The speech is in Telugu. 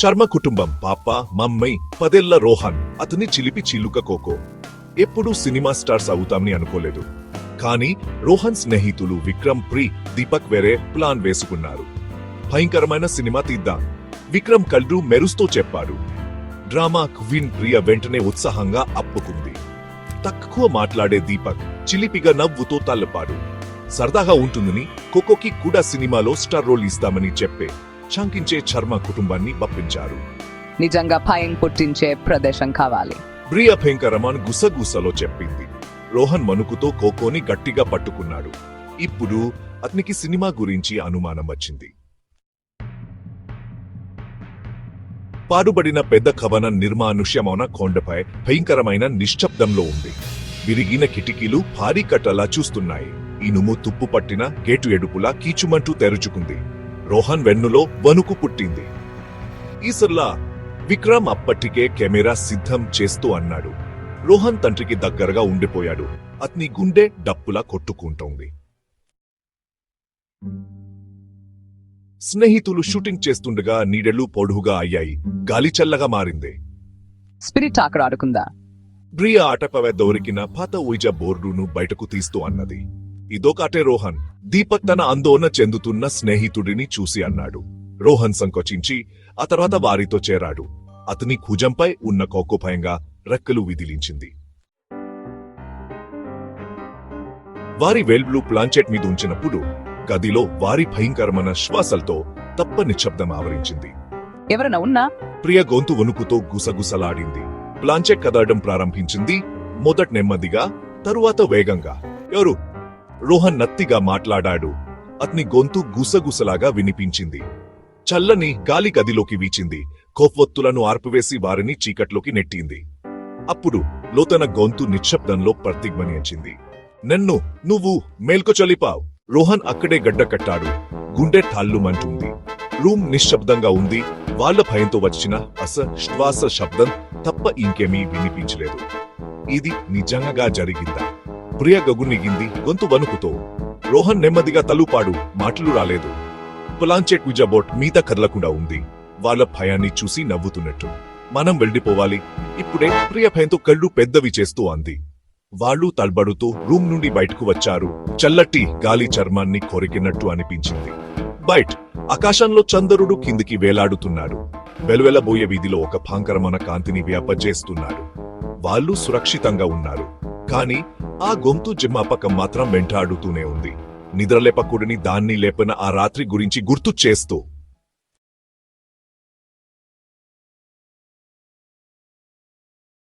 శర్మ కుటుంబం పాప మమ్మై పదేళ్ళ రోహన్ అతని చిలిపి చిలుక కోకో. ఎప్పుడూ సినిమా స్టార్స్ అవుతామని అనుకోలేదు. కానీ రోహన్ స్నేహితులు విక్రమ్ ప్రి దీపక్ వేరే ప్లాన్ వేసుకున్నారు. భయంకరమైన సినిమా తీద్దాం విక్రమ్ కళ్ళు మెరుస్తూ చెప్పాడు. డ్రామా క్వీన్ ప్రియ వెంటనే ఉత్సాహంగా అప్పుకుంది. తక్కువ మాట్లాడే దీపక్ చిలిపిగా నవ్వుతో తలపాడు. సరదాగా ఉంటుందని కోకోకి కూడా సినిమాలో స్టార్ రోల్ ఇస్తామని చెప్పే శంకించే చర్మ కుటుంబాన్ని బప్పించారు నిజంగా భయం పుట్టించే ప్రదేశం కావాలి. బ్రియా భయంకరమాన్ గుసగుసలో చెప్పింది. రోహన్ మనుకుతో కోకోని గట్టిగా పట్టుకున్నాడు. ఇప్పుడు అతనికి సినిమా గురించి అనుమానం వచ్చింది. పాడుబడిన పెద్ద కవన నిర్మానుష్యమైన కొండపై భయంకరమైన నిశ్శబ్దంలో ఉంది. విరిగిన కిటికీలు భారీ కట్టలా చూస్తున్నాయి. ఇనుము తుప్పు పట్టిన గేటు ఎడుపులా కీచుమంటూ తెరుచుకుంది. రోహన్ వెన్నులో వణుకు పుట్టింది. ఈసర్లా విక్రమ్ అప్పటికే కెమెరా సిద్ధం చేస్తూ అన్నాడు. రోహన్ తండ్రికి దగ్గరగా ఉండిపోయాడు. అతని గుండె డప్పులా కొట్టుకుంటోంది. స్నేహితులు షూటింగ్ చేస్తుండగా నీడెలు పొడుగుగా అయ్యాయి. గాలి చల్లగా మారింది. స్పిరిట్ ఆకడ ఆడుకుందా? బ్రియా ఆటపవే దొరికిన పాత ఉయిజ బోర్డును బయటకు తీస్తూ అన్నది. ఇదొకటే రోహన్. దీపక్ తన ఆందోళన చెందుతున్న స్నేహితుడిని చూసి అన్నాడు. రోహన్ సంకోచించి ఆ తర్వాత వారితో చేరాడు. అతని భుజంపై ఉన్న కోకోభయంగా రెక్కలు విదిలించింది. వారి వేల్బ్లు ప్లాంచెట్ మీద ఉంచినప్పుడు గదిలో వారి భయంకరమైన శ్వాసలతో తప్ప నిశ్శబ్దం ఆవరించింది. ఎవరైనా ఉన్నా? ప్రియ గొంతు వణుకుతో గుసగుసలాడింది. ప్లాంచె కదలడం ప్రారంభించింది. మొదట నెమ్మదిగా తరువాత వేగంగా. ఎవరు? రోహన్ నత్తిగా మాట్లాడాడు. అతని గొంతు గుసగుసలాగా వినిపించింది. చల్లని గాలి గదిలోకి వీచింది. కోపొత్తులను ఆర్పివేసి వారిని చీకట్లోకి నెట్టింది. అప్పుడు లోతన గొంతు నిశ్శబ్దంలో ప్రతిధ్వనించింది నన్ను నువ్వు మేల్కొచలిపావు రోహన్ అక్కడే గడ్డ కట్టాడు. గుండె ఠాల్లుమంటుంది. రూమ్ నిశ్శబ్దంగా ఉంది. వాళ్ళ భయంతో వచ్చిన అస శ్వాస శబ్దం తప్ప ఇంకేమీ వినిపించలేదు. ఇది నిజంగా జరిగిందా? ప్రియ గగునిగింది గొంతు వణుకుతో. రోహన్ నెమ్మదిగా తలుపాడు మాటలు రాలేదు. పులాంచెట్ విజాబోట్ మీద కదలకుండా ఉంది. వాళ్ళ భయాన్ని చూసి నవ్వుతున్నట్టు. మనం వెళ్ళిపోవాలి. ఇప్పుడే ప్రియ భయంతో కళ్ళు పెద్దవి చేస్తూ అంది. వాళ్ళు తల్బడుతూ రూమ్ నుండి బయటకు వచ్చారు. చల్లటి గాలి చర్మాన్ని కొరికినట్టు అనిపించింది. బయట్ ఆకాశంలో చందరుడు కిందికి వేలాడుతున్నాడు. వెలువెలబోయే వీధిలో ఒక భాంకరమైన కాంతిని వ్యాపజేస్తున్నాడు. వాళ్ళు సురక్షితంగా ఉన్నారు. కానీ ఆ గొంతు జిమ్మాపకం మాత్రం వెంటాడుతూనే ఉంది. నిద్రలేపకూడని దాన్ని లేపన ఆ రాత్రి గురించి గుర్తు చేస్తూ